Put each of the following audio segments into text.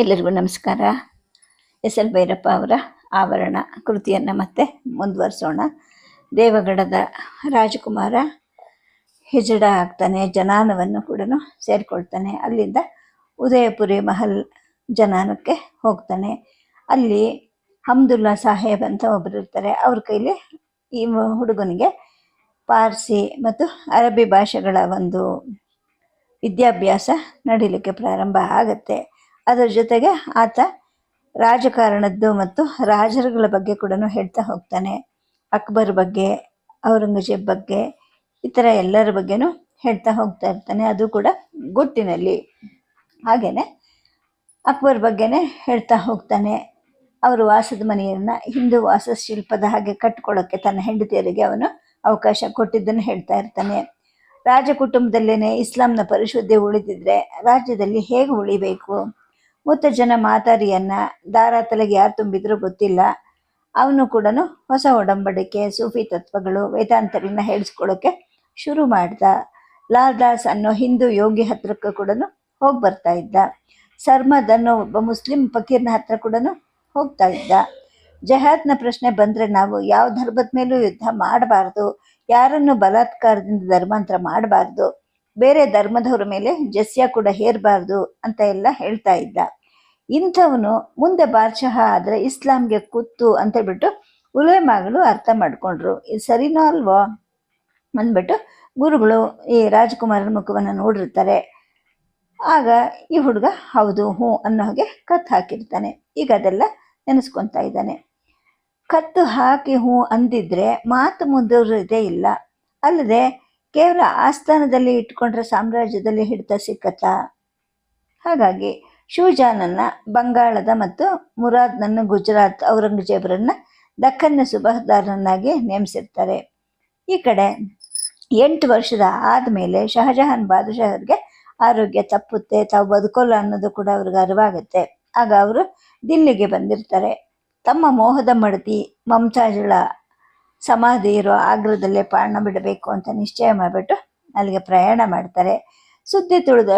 ಎಲ್ಲರಿಗೂ ನಮಸ್ಕಾರ. S L Bhyrappa ಅವರ ಆವರಣ ಕೃತಿಯನ್ನು ಮತ್ತೆ ಮುಂದುವರಿಸೋಣ. ದೇವಗಡದ ರಾಜಕುಮಾರ ಹೆಜಡ ಆಗ್ತಾನೆ, ಜನಾನವನ್ನು ಕೂಡ ಸೇರಿಕೊಳ್ತಾನೆ. ಅಲ್ಲಿಂದ ಉದಯಪುರಿ ಮಹಲ್ ಜನಾನಕ್ಕೆ ಹೋಗ್ತಾನೆ. ಅಲ್ಲಿ ಹಮ್ದುಲ್ಲಾ ಸಾಹೇಬ್ ಅಂತ ಒಬ್ಬರು ಇರ್ತಾರೆ. ಅವ್ರ ಕೈಲಿ ಈ ಹುಡುಗನಿಗೆ ಪಾರ್ಸಿ ಮತ್ತು ಅರಬ್ಬಿ ಭಾಷೆಗಳ ಒಂದು ವಿದ್ಯಾಭ್ಯಾಸ ನಡೀಲಿಕ್ಕೆ ಪ್ರಾರಂಭ ಆಗುತ್ತೆ. ಅದರ ಜೊತೆಗೆ ಆತ ರಾಜಕಾರಣದ್ದು ಮತ್ತು ರಾಜರುಗಳ ಬಗ್ಗೆ ಕೂಡ ಹೇಳ್ತಾ ಹೋಗ್ತಾನೆ. ಅಕ್ಬರ್ ಬಗ್ಗೆ, ಔರಂಗಜೇಬ್ ಬಗ್ಗೆ ಈ ಥರ ಎಲ್ಲರ ಬಗ್ಗೆನೂ ಹೇಳ್ತಾ ಹೋಗ್ತಾ ಇರ್ತಾನೆ. ಅದು ಕೂಡ ಗುಟ್ಟಿನಲ್ಲಿ. ಹಾಗೇನೆ ಅಕ್ಬರ್ ಬಗ್ಗೆನೇ ಹೇಳ್ತಾ ಹೋಗ್ತಾನೆ. ಅವರು ವಾಸದ ಮನೆಯನ್ನ ಹಿಂದೂ ವಾಸಶಿಲ್ಪದ ಹಾಗೆ ಕಟ್ಕೊಳ್ಳೋಕ್ಕೆ ತನ್ನ ಹೆಂಡತಿಯರಿಗೆ ಅವನು ಅವಕಾಶ ಕೊಟ್ಟಿದ್ದನ್ನು ಹೇಳ್ತಾ ಇರ್ತಾನೆ. ರಾಜ ಕುಟುಂಬದಲ್ಲೇನೆ ಇಸ್ಲಾಂನ ಪರಿಶುದ್ಧಿ ಉಳಿದಿದ್ರೆ ರಾಜ್ಯದಲ್ಲಿ ಹೇಗೆ ಉಳಿಬೇಕು? ಮೂತ ಜನ ಮಾತಾರಿಯನ್ನ ದಾರ ತಲೆಗೆ ಯಾರು ತುಂಬಿದ್ರೂ ಗೊತ್ತಿಲ್ಲ. ಅವನು ಕೂಡ ಹೊಸ ಒಡಂಬಡಿಕೆ, ಸೂಫಿ ತತ್ವಗಳು ವೇದಾಂತರಿನ ಹೇಳಿಸ್ಕೊಳ್ಳೋಕೆ ಶುರು ಮಾಡ್ದ. ಲಾಲ್ ದಾಸ್ ಅನ್ನೋ ಹಿಂದೂ ಯೋಗಿ ಹತ್ರಕ್ಕೂ ಕೂಡ ಹೋಗಿ ಬರ್ತಾ ಇದ್ದ. ಸರ್ಮದ್ ಅನ್ನೋ ಒಬ್ಬ ಮುಸ್ಲಿಂ ಫಕೀರ್ನ ಹತ್ರ ಕೂಡ ಹೋಗ್ತಾ ಇದ್ದ. ಜಹಾದ್ನ ಪ್ರಶ್ನೆ ಬಂದರೆ ನಾವು ಯಾವ ಧರ್ಮದ ಮೇಲೂ ಯುದ್ಧ ಮಾಡಬಾರ್ದು, ಯಾರನ್ನು ಬಲಾತ್ಕಾರದಿಂದ ಧರ್ಮಾಂತರ ಮಾಡಬಾರ್ದು, ಬೇರೆ ಧರ್ಮದವ್ರ ಮೇಲೆ ಜಸ್ಯ ಕೂಡ ಹೇರಬಾರ್ದು ಅಂತ ಎಲ್ಲ ಹೇಳ್ತಾ ಇದ್ದ. ಇಂಥವನು ಮುಂದೆ ಬಾದ್ಶಾಹ ಆದರೆ ಇಸ್ಲಾಂಗೆ ಕುತ್ತು ಅಂತ ಹೇಳ್ಬಿಟ್ಟು ಉಲೇಮಾಗಳು ಅರ್ಥ ಮಾಡ್ಕೊಂಡ್ರು. ಇದು ಸರಿನೋ ಅಲ್ವೋ? ಅಂದ್ಬಿಟ್ಟು ಗುರುಗಳು ಈ ರಾಜಕುಮಾರನ ಮುಖವನ್ನು ನೋಡಿರ್ತಾರೆ. ಆಗ ಈ ಹುಡುಗ ಹೌದು, ಹ್ಞೂ ಅನ್ನೋ ಹಾಗೆ ಕತ್ತು ಹಾಕಿರ್ತಾನೆ. ಈಗ ಅದೆಲ್ಲ ನೆನೆಸ್ಕೊತಾ ಇದ್ದಾನೆ. ಕತ್ತು ಹಾಕಿ ಹ್ಞೂ ಅಂದಿದ್ರೆ ಮಾತು ಮುಂದುವರಿದೇ ಇಲ್ಲ. ಅಲ್ಲದೆ ಕೇವಲ ಆಸ್ಥಾನದಲ್ಲಿ ಇಟ್ಕೊಂಡ್ರೆ ಸಾಮ್ರಾಜ್ಯದಲ್ಲಿ ಹಿಡಿತ ಸಿಕ್ಕತ್ತಾ? ಹಾಗಾಗಿ ಶೂಜಾನನ್ನ, ಬಂಗಾಳದ ಮತ್ತು ಮುರಾದ್ನನ್ನು ಗುಜರಾತ್ ಔರಂಗಜೇಬರನ್ನ ದಕ್ಕನ್ನ ಸುಬಹದಾರನನ್ನಾಗಿ ನೇಮಿಸಿರ್ತಾರೆ. ಈ ಕಡೆ ಎಂಟು ವರ್ಷದ ಆದಮೇಲೆ ಶಹಜಹಾನ್ ಬಾದಶಾಹರಿಗೆ ಆರೋಗ್ಯ ತಪ್ಪುತ್ತೆ, ತಾವು ಬದುಕೋಲ್ಲ ಅನ್ನೋದು ಕೂಡ ಅವ್ರಿಗೆ ಅರಿವಾಗುತ್ತೆ. ಆಗ ಅವರು ದಿಲ್ಲಿಗೆ ಬಂದಿರ್ತಾರೆ. ತಮ್ಮ ಮೋಹದ ಮಡತಿ ಮಮತಾಜಳ ಸಮಾಧಿ ಇರೋ ಆಗ್ರದಲ್ಲೇ ಪ್ರಾಣ ಬಿಡಬೇಕು ಅಂತ ನಿಶ್ಚಯ ಮಾಡಿಬಿಟ್ಟು ಅಲ್ಲಿಗೆ ಪ್ರಯಾಣ ಮಾಡ್ತಾರೆ. ಸುದ್ದಿ ತಿಳಿದ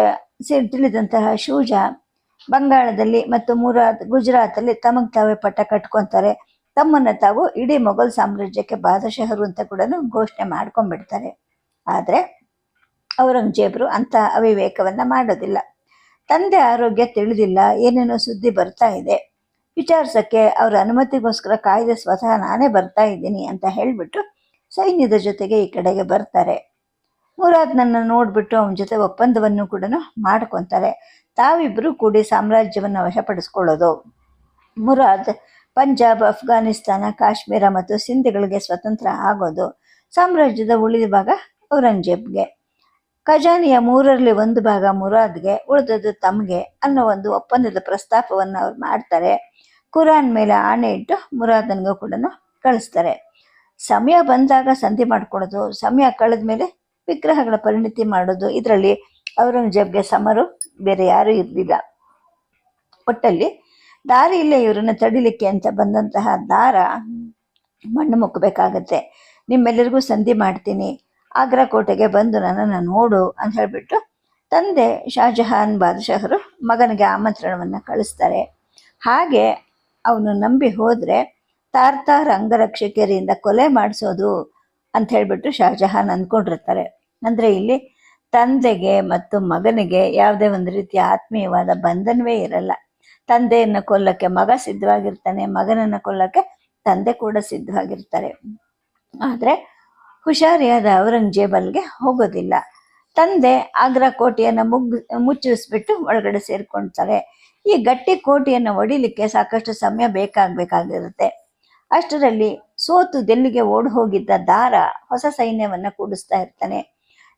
ತಿಳಿದಂತಹ ಶೂಜ ಬಂಗಾಳದಲ್ಲಿ ಮತ್ತು ಮುರಾದ್ ಗುಜರಾತಲ್ಲಿ ತಮಗೆ ತಾವೇ ಪಟ್ಟ ಕಟ್ಕೊತಾರೆ. ತಮ್ಮನ್ನ ತಾವು ಇಡೀ ಮೊಘಲ್ ಸಾಮ್ರಾಜ್ಯಕ್ಕೆ ಬಾದಶಹರು ಅಂತ ಕೂಡ ಘೋಷಣೆ ಮಾಡ್ಕೊಂಡ್ಬಿಡ್ತಾರೆ. ಆದರೆ ಔರಂಗಜೇಬರು ಅಂತ ಅವಿವೇಕವನ್ನ ಮಾಡೋದಿಲ್ಲ. ತಂದೆ ಆರೋಗ್ಯ ತಿಳಿದಿಲ್ಲ, ಏನೇನೋ ಸುದ್ದಿ ಬರ್ತಾ ಇದೆ. ವಿಚಾರಿಸೋಕ್ಕೆ ಅವರ ಅನುಮತಿಗೋಸ್ಕರ ಕಾಯ್ದೆ ಸ್ವತಃ ನಾನೇ ಬರ್ತಾ ಇದ್ದೀನಿ ಅಂತ ಹೇಳಿಬಿಟ್ಟು ಸೈನ್ಯದ ಜೊತೆಗೆ ಈ ಕಡೆಗೆ ಬರ್ತಾರೆ. ಮುರಾದ್ ನನ್ನ ನೋಡ್ಬಿಟ್ಟು ಅವನ ಜೊತೆ ಒಪ್ಪಂದವನ್ನು ಕೂಡ ಮಾಡ್ಕೊತಾರೆ. ತಾವಿಬ್ಬರು ಕೂಡಿ ಸಾಮ್ರಾಜ್ಯವನ್ನು ವಶಪಡಿಸ್ಕೊಳ್ಳೋದು. ಮುರಾದ್, ಪಂಜಾಬ್, ಅಫ್ಘಾನಿಸ್ತಾನ, ಕಾಶ್ಮೀರ ಮತ್ತು ಸಿಂಧ್ಗಳಿಗೆ ಸ್ವತಂತ್ರ ಆಗೋದು ಸಾಮ್ರಾಜ್ಯದ ಉಳಿದ ಭಾಗ ಔರಂಗಜೇಬ್ಗೆ. ಖಜಾನೆಯ ಮೂರರಲ್ಲಿ ಒಂದು ಭಾಗ ಮುರಾದ್ಗೆ, ಉಳಿದದ್ದು ತಮಗೆ ಅನ್ನೋ ಒಂದು ಒಪ್ಪಂದದ ಪ್ರಸ್ತಾಪವನ್ನು ಅವ್ರು ಮಾಡ್ತಾರೆ. ಕುರಾನ್ ಮೇಲೆ ಆಣೆ ಇಟ್ಟು ಮುರಾದನ್ಗೂ ಕೂಡ ಕಳಿಸ್ತಾರೆ. ಸಮಯ ಬಂದಾಗ ಸಂಧಿ ಮಾಡ್ಕೊಳ್ಳೋದು, ಸಮಯ ಕಳೆದ ಮೇಲೆ ವಿಗ್ರಹಗಳ ಪರಿಣತಿ ಮಾಡೋದು, ಇದರಲ್ಲಿ ಔರಂಗಜೇಬ್ಗೆ ಸಮರು, ಬೇರೆ ಯಾರೂ ಇರಲಿಲ್ಲ. ಒಟ್ಟಲ್ಲಿ ದಾರಿ ಇಲ್ಲ ಇವರನ್ನ ತಡಿಲಿಕ್ಕೆ ಅಂತ ಬಂದಂತಹ ದಾರ ಮಣ್ಣು ಮುಕ್ಕಬೇಕಾಗತ್ತೆ ನಿಮ್ಮೆಲ್ಲರಿಗೂ ಸಂಧಿ ಮಾಡ್ತೀನಿ. ಆಗ್ರಾ ಕೋಟೆಗೆ ಬಂದು ನನ್ನನ್ನು ನೋಡು ಅಂತ ಹೇಳಿಬಿಟ್ಟು ತಂದೆ ಶಾಜಹಾನ್ ಬಾದಶಾಹರು ಮಗನಿಗೆ ಆಮಂತ್ರಣವನ್ನು ಕಳಿಸ್ತಾರೆ. ಹಾಗೆ ಅವನು ನಂಬಿ ಹೋದರೆ ತಾರ್ತಾರ್ ಅಂಗರಕ್ಷಕರಿಂದ ಕೊಲೆ ಮಾಡಿಸೋದು ಅಂತ ಹೇಳಿಬಿಟ್ಟು ಶಾಜಹಾನ್ ಅಂದ್ಕೊಂಡಿರ್ತಾರೆ ಅಂದರೆ ಇಲ್ಲಿ ತಂದೆಗೆ ಮತ್ತು ಮಗನಿಗೆ ಯಾವುದೇ ಒಂದು ರೀತಿಯ ಆತ್ಮೀಯವಾದ ಬಂಧನವೇ ಇರಲ್ಲ. ತಂದೆಯನ್ನು ಕೊಲ್ಲಕ್ಕೆ ಮಗ ಸಿದ್ಧವಾಗಿರ್ತಾನೆ, ಮಗನನ್ನು ಕೊಲ್ಲಕ್ಕೆ ತಂದೆ ಕೂಡ ಸಿದ್ಧವಾಗಿರ್ತಾರೆ. ಆದರೆ ಹುಷಾರಿಯಾದ ಔರಂಗಜೇಬಲ್ಗೆ ಹೋಗೋದಿಲ್ಲ. ತಂದೆ ಆಗ್ರಾ ಕೋಟೆಯನ್ನು ಮುಗ್, ಮುಚ್ಚಿಸ್ಬಿಟ್ಟು ಒಳಗಡೆ ಸೇರ್ಕೊಳ್ತಾರೆ ಈ ಗಟ್ಟಿ ಕೋಟೆಯನ್ನು ಒಡಿಲಿಕ್ಕೆ ಸಾಕಷ್ಟು ಸಮಯ ಬೇಕಾಗಬೇಕಾಗಿರುತ್ತೆ. ಅಷ್ಟರಲ್ಲಿ ಸೋತು ದೆಲ್ಲಿಗೆ ಓಡಿ ಹೋಗಿದ್ದ ದಾರ ಹೊಸ ಸೈನ್ಯವನ್ನು ಕೂಡಿಸ್ತಾ ಇರ್ತಾನೆ.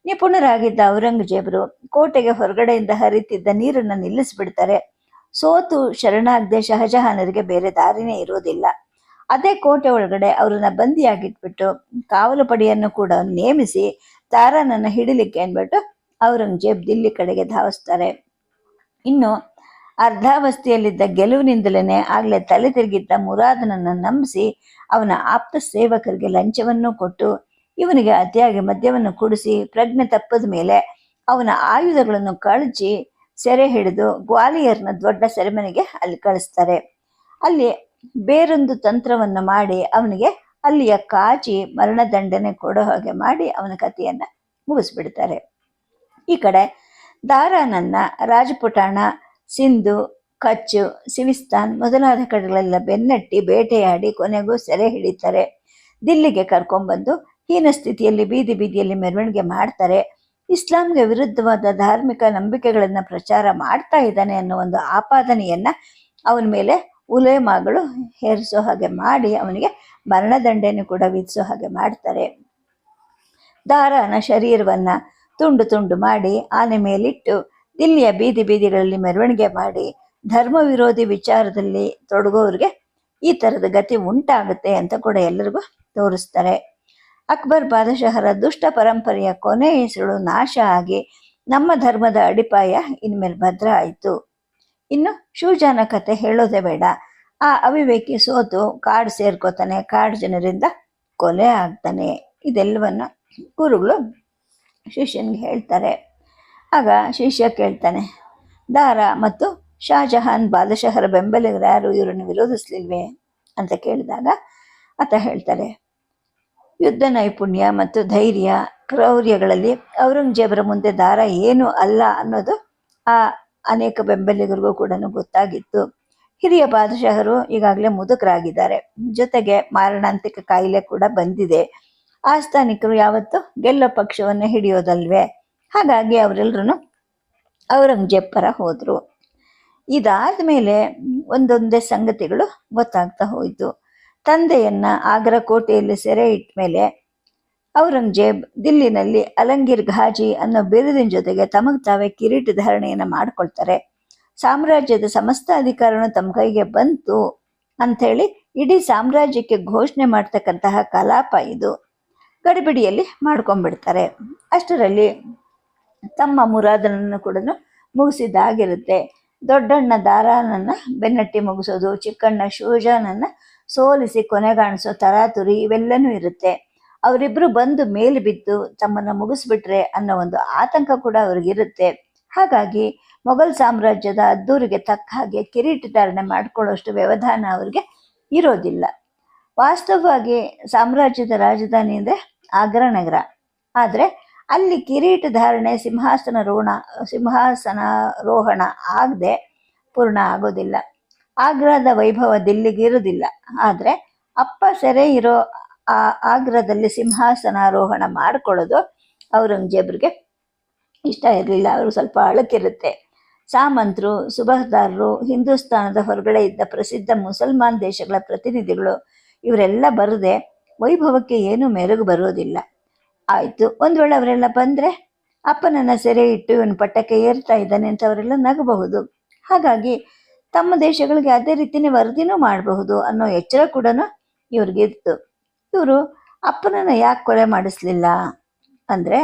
ನಿಪುಣರಾಗಿದ್ದ ಔರಂಗಜೇಬರು ಕೋಟೆಗೆ ಹೊರಗಡೆಯಿಂದ ಹರಿತಿದ್ದ ನೀರನ್ನು ನಿಲ್ಲಿಸಿಬಿಡ್ತಾರೆ. ಸೋತು ಶರಣಾಗದೆ ಶಹಜಹಾನರಿಗೆ ಬೇರೆ ದಾರಿನೇ ಇರೋದಿಲ್ಲ. ಅದೇ ಕೋಟೆ ಒಳಗಡೆ ಅವರನ್ನ ಬಂದಿಯಾಗಿಟ್ಬಿಟ್ಟು ಕಾವಲು ಪಡೆಯನ್ನು ಕೂಡ ನೇಮಿಸಿ ತಾರಾನನ್ನ ಹಿಡಿಲಿಕ್ಕೆ ಅಂದ್ಬಿಟ್ಟು ಔರಂಗಜೇಬ್ ದಿಲ್ಲಿ ಕಡೆಗೆ ಧಾವಿಸ್ತಾರೆ. ಇನ್ನು ಅರ್ಧಾವಸ್ಥೆಯಲ್ಲಿದ್ದ ಗೆಲುವಿನಿಂದಲೇ ಆಗಲೇ ತಲೆ ತಿರುಗಿದ್ದ ಮುರಾದನನ್ನು ನಂಬಿಸಿ ಅವನ ಆಪ್ತ ಸೇವಕರಿಗೆ ಲಂಚವನ್ನು ಕೊಟ್ಟು ಇವನಿಗೆ ಅತಿಯಾಗಿ ಮದ್ಯವನ್ನು ಕುಡಿಸಿ ಪ್ರಜ್ಞೆ ತಪ್ಪದ ಮೇಲೆ ಅವನ ಆಯುಧಗಳನ್ನು ಕಳಚಿ ಸೆರೆ ಹಿಡಿದು ಗ್ವಾಲಿಯರ್ನ ದೊಡ್ಡ ಸೆರೆಮನೆಗೆ ಅಲ್ಲಿ ಕಳಿಸ್ತಾರೆ. ಅಲ್ಲಿ ಬೇರೊಂದು ತಂತ್ರವನ್ನು ಮಾಡಿ ಅವನಿಗೆ ಅಲ್ಲಿಯ ಕಾಚಿ ಮರಣದಂಡನೆ ಕೊಡೋ ಹಾಗೆ ಮಾಡಿ ಅವನ ಕಥೆಯನ್ನ ಮುಗಿಸ್ಬಿಡ್ತಾರೆ. ಈ ಕಡೆ ದಾರಾನನ್ನ, ರಾಜಪುಟಾಣ, ಸಿಂಧು, ಕಚ್ಚು, ಸಿವಿಸ್ತಾನ್ ಮೊದಲಾದ ಕಡೆಗಳೆಲ್ಲ ಬೆನ್ನಟ್ಟಿ ಬೇಟೆಯಾಡಿ ಕೊನೆಗೂ ಸೆರೆ ಹಿಡಿತಾರೆ. ದಿಲ್ಲಿಗೆ ಕರ್ಕೊಂಡ್ಬಂದು ಹೀನ ಸ್ಥಿತಿಯಲ್ಲಿ ಬೀದಿ ಬೀದಿಯಲ್ಲಿ ಮೆರವಣಿಗೆ ಮಾಡ್ತಾರೆ, ಇಸ್ಲಾಂಗೆ ವಿರುದ್ಧವಾದ ಧಾರ್ಮಿಕ ನಂಬಿಕೆಗಳನ್ನ ಪ್ರಚಾರ ಮಾಡ್ತಾ ಇದ್ದಾನೆ ಅನ್ನೋ ಒಂದು ಆಪಾದನೆಯನ್ನ ಅವನ ಮೇಲೆ ಉಲೇಮಾಗಳು ಹೇರಿಸೋ ಹಾಗೆ ಮಾಡಿ ಅವನಿಗೆ ಮರಣದಂಡೆಯನ್ನು ಕೂಡ ವಿಧಿಸೋ ಹಾಗೆ ಮಾಡ್ತಾರೆ. ದಾರನ ಶರೀರವನ್ನ ತುಂಡು ತುಂಡು ಮಾಡಿ ಆನೆ ಮೇಲಿಟ್ಟು ದಿಲ್ಲಿಯ ಬೀದಿ ಬೀದಿಗಳಲ್ಲಿ ಮೆರವಣಿಗೆ ಮಾಡಿ ಧರ್ಮ ವಿರೋಧಿ ವಿಚಾರದಲ್ಲಿ ತೊಡಗೋರಿಗೆ ಈ ಥರದ ಗತಿ ಉಂಟಾಗುತ್ತೆ ಅಂತ ಕೂಡ ಎಲ್ಲರಿಗೂ ತೋರಿಸ್ತಾರೆ. ಅಕ್ಬರ್ ಬಾದಶಹರ ದುಷ್ಟ ಪರಂಪರೆಯ ಕೊನೆ ಹೆಸರು ನಾಶ ಆಗಿ ನಮ್ಮ ಧರ್ಮದ ಅಡಿಪಾಯ ಇನ್ಮೇಲೆ ಭದ್ರ ಆಯಿತು. ಇನ್ನು ಶೂಜಾನ ಕತೆ ಹೇಳೋದೇ ಬೇಡ. ಆ ಅವಿವೇಕಿ ಸೋತು ಕಾಡು ಸೇರ್ಕೋತಾನೆ, ಕಾಡು ಜನರಿಂದ ಕೊಲೆ ಆಗ್ತಾನೆ. ಇದೆಲ್ಲವನ್ನು ಗುರುಗಳು ಶಿಷ್ಯನಿಗೆ ಹೇಳ್ತಾರೆ. ಆಗ ಶಿಷ್ಯ ಕೇಳ್ತಾನೆ, ದಾರ ಮತ್ತು ಶಾಜಹಾನ್ ಬಾದಶಹರ ಬೆಂಬಲಿಗರು ಯಾರು? ಇವರನ್ನು ವಿರೋಧಿಸ್ಲಿಲ್ವೇ? ಅಂತ ಕೇಳಿದಾಗ ಆತ ಹೇಳ್ತಾರೆ ಯುದ್ಧ ನೈಪುಣ್ಯ ಮತ್ತು ಧೈರ್ಯ, ಕ್ರೌರ್ಯಗಳಲ್ಲಿ ಔರಂಗಜೇಬರ ಮುಂದೆ ದಾರ ಏನು ಅಲ್ಲ ಅನ್ನೋದು ಆ ಅನೇಕ ಬೆಂಬಲಿಗರಿಗೂ ಕೂಡ ಗೊತ್ತಾಗಿತ್ತು. ಹಿರಿಯ ಬಾದಶಾಹರು ಈಗಾಗಲೇ ಮುದುಕರಾಗಿದ್ದಾರೆ. ಜೊತೆಗೆ ಮಾರಣಾಂತಿಕ ಕಾಯಿಲೆ ಕೂಡ ಬಂದಿದೆ. ಆಸ್ಥಾನಿಕರು ಯಾವತ್ತು ಗೆಲ್ಲೋ ಪಕ್ಷವನ್ನು ಹಿಡಿಯೋದಲ್ವೇ? ಹಾಗಾಗಿ ಅವರೆಲ್ಲರೂ ಔರಂಗಜೇಬ್ ಪರ ಹೋದರು. ಇದಾದ ಮೇಲೆ ಒಂದೊಂದೇ ಸಂಗತಿಗಳು ಗೊತ್ತಾಗ್ತಾ ಹೋಯಿತು. ತಂದೆಯನ್ನ ಆಗ್ರಾ ಕೋಟೆಯಲ್ಲಿ ಸೆರೆ ಇಟ್ಟ ಮೇಲೆ ಔರಂಗಜೇಬ್ ದಿಲ್ಲಿನಲ್ಲಿ ಅಲಂಗೀರ್ ಘಾಜಿ ಅನ್ನೋ ಬಿರುದಿನ ಜೊತೆಗೆ ತಮಗ್ ತಾವೇ ಕಿರೀಟ ಧಾರಣೆಯನ್ನು ಮಾಡ್ಕೊಳ್ತಾರೆ. ಸಾಮ್ರಾಜ್ಯದ ಸಮಸ್ತ ಅಧಿಕಾರನು ತಮ್ಮ ಕೈಗೆ ಬಂತು ಅಂಥೇಳಿ ಇಡೀ ಸಾಮ್ರಾಜ್ಯಕ್ಕೆ ಘೋಷಣೆ ಮಾಡ್ತಕ್ಕಂತಹ ಕಲಾಪ ಇದು. ಗಡಿಬಿಡಿಯಲ್ಲಿ ಮಾಡ್ಕೊಂಡ್ಬಿಡ್ತಾರೆ. ಅಷ್ಟರಲ್ಲಿ ತಮ್ಮ ಮುರಾದನನ್ನು ಕೂಡ ಮುಗಿಸಿದ್ದಾಗಿರುತ್ತೆ ದೊಡ್ಡಣ್ಣ ದಾರಾನನ್ನ ಬೆನ್ನಟ್ಟಿ ಮುಗಿಸೋದು, ಚಿಕ್ಕಣ್ಣ ಶೂಜಾನನ್ನ ಸೋಲಿಸಿ ಕೊನೆಗಾಣಿಸೋ ತರಾತುರಿ ಇವೆಲ್ಲನೂ ಇರುತ್ತೆ. ಅವರಿಬ್ರು ಬಂದು ಮೇಲೆ ಬಿದ್ದು ತಮ್ಮನ್ನ ಮುಗಿಸ್ಬಿಟ್ರೆ ಅನ್ನೋ ಒಂದು ಆತಂಕ ಕೂಡ ಅವ್ರಿಗಿರುತ್ತೆ. ಹಾಗಾಗಿ ಮೊಘಲ್ ಸಾಮ್ರಾಜ್ಯದ ಅದ್ದೂರಿಗೆ ತಕ್ಕ ಹಾಗೆ ಕಿರೀಟ ಧಾರಣೆ ಮಾಡ್ಕೊಳ್ಳೋಷ್ಟು ವ್ಯವಧಾನ ಅವ್ರಿಗೆ ಇರೋದಿಲ್ಲ. ವಾಸ್ತವವಾಗಿ ಸಾಮ್ರಾಜ್ಯದ ರಾಜಧಾನಿ ಅಂದರೆ ಆಗ್ರಾ ನಗರ. ಆದರೆ ಅಲ್ಲಿ ಕಿರೀಟ ಧಾರಣೆ, ಸಿಂಹಾಸನ ರೋಣ ಸಿಂಹಾಸನ ರೋಹಣ ಆಗದೆ ಪೂರ್ಣ ಆಗೋದಿಲ್ಲ. ಆಗ್ರಾದ ವೈಭವ ದಿಲ್ಲಿಗೆ ಇರೋದಿಲ್ಲ ಆದರೆ ಅಪ್ಪ ಸೆರೆ ಇರೋ ಆ ಆಗ್ರಾದಲ್ಲಿ ಸಿಂಹಾಸನಾರೋಹಣ ಮಾಡ್ಕೊಳ್ಳೋದು ಔರಂಗಜೇಬ್ರಿಗೆ ಇಷ್ಟ ಇರಲಿಲ್ಲ. ಅವರು ಸ್ವಲ್ಪ ಅಳಕಿರುತ್ತೆ ಸಾಮಂತರು ಸುಬಹದಾರರು ಹಿಂದೂಸ್ತಾನದ ಹೊರಗಡೆ ಇದ್ದ ಪ್ರಸಿದ್ಧ ಮುಸಲ್ಮಾನ್ ದೇಶಗಳ ಪ್ರತಿನಿಧಿಗಳು ಇವರೆಲ್ಲ ಬರದೆ ವೈಭವಕ್ಕೆ ಏನೂ ಮೆರುಗು ಬರೋದಿಲ್ಲ ಆಯಿತು ಒಂದು ವೇಳೆ ಅವರೆಲ್ಲ ಬಂದರೆ ಅಪ್ಪನನ್ನ ಸೆರೆ ಇಟ್ಟು ಇವನು ಪಟ್ಟಕ್ಕೆ ಏರ್ತಾ ಇದ್ದಾನೆ ಅಂತ ಅವರೆಲ್ಲ ನಗಬಹುದು. ಹಾಗಾಗಿ ತಮ್ಮ ದೇಶಗಳಿಗೆ ಅದೇ ರೀತಿನೇ ವರದಿನೂ ಮಾಡಬಹುದು ಅನ್ನೋ ಎಚ್ಚರ ಕೂಡ ಇವ್ರಿಗಿತ್ತು. ಇವರು ಅಪ್ಪನನ್ನ ಯಾಕೆ ಕೊಲೆ ಮಾಡಿಸ್ಲಿಲ್ಲ? ಅಂದರೆ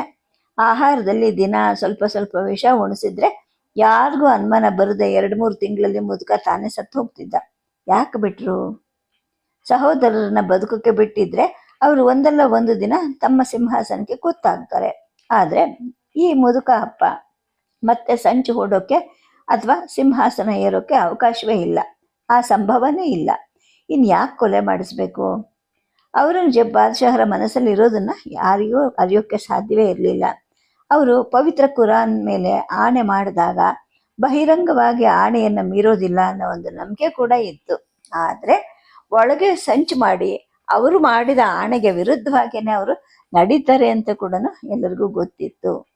ಆಹಾರದಲ್ಲಿ ದಿನ ಸ್ವಲ್ಪ ಸ್ವಲ್ಪ ವಿಷ ಉಣಿಸಿದ್ರೆ ಯಾರಿಗೂ ಅನುಮಾನ ಬರದೆ ಎರಡು ಮೂರು ತಿಂಗಳಲ್ಲಿ ಮುದುಕ ತಾನೇ ಸತ್ತು ಹೋಗ್ತಿದ್ದ. ಯಾಕೆ ಬಿಟ್ರು? ಸಹೋದರರನ್ನ ಬದುಕಕ್ಕೆ ಬಿಟ್ಟಿದ್ರೆ ಅವರು ಒಂದಲ್ಲ ಒಂದು ದಿನ ತಮ್ಮ ಸಿಂಹಾಸನಕ್ಕೆ ಕೂತಾಗ್ತಾರೆ. ಆದರೆ ಈ ಮುದುಕ ಅಪ್ಪ ಮತ್ತೆ ಸಂಚು ಹೂಡೋಕೆ ಅಥವಾ ಸಿಂಹಾಸನ ಏರೋಕ್ಕೆ ಅವಕಾಶವೇ ಇಲ್ಲ. ಆ ಸಂಭವನೇ ಇಲ್ಲ. ಇನ್ನು ಯಾಕೆ ಕೊಲೆ ಮಾಡಿಸ್ಬೇಕು? ಔರಂಗಜೇಬ್ ಬಾದಶಾಹರ ಮನಸ್ಸಲ್ಲಿ ಇರೋದನ್ನ ಯಾರಿಗೂ ಅರಿಯೋಕ್ಕೆ ಸಾಧ್ಯವೇ ಇರಲಿಲ್ಲ. ಅವರು ಪವಿತ್ರ ಕುರಾನ್ ಮೇಲೆ ಆಣೆ ಮಾಡಿದಾಗ ಬಹಿರಂಗವಾಗಿ ಆಣೆಯನ್ನು ಮೀರೋದಿಲ್ಲ ಅನ್ನೋ ಒಂದು ನಂಬಿಕೆ ಕೂಡ ಇತ್ತು. ಆದರೆ ಒಳಗೆ ಸಂಚು ಮಾಡಿ ಅವರು ಮಾಡಿದ ಆಣೆಗೆ ವಿರುದ್ಧವಾಗಿಯೇ ಅವರು ನಡೀತಾರೆ ಅಂತ ಕೂಡ ಎಲ್ಲರಿಗೂ ಗೊತ್ತಿತ್ತು.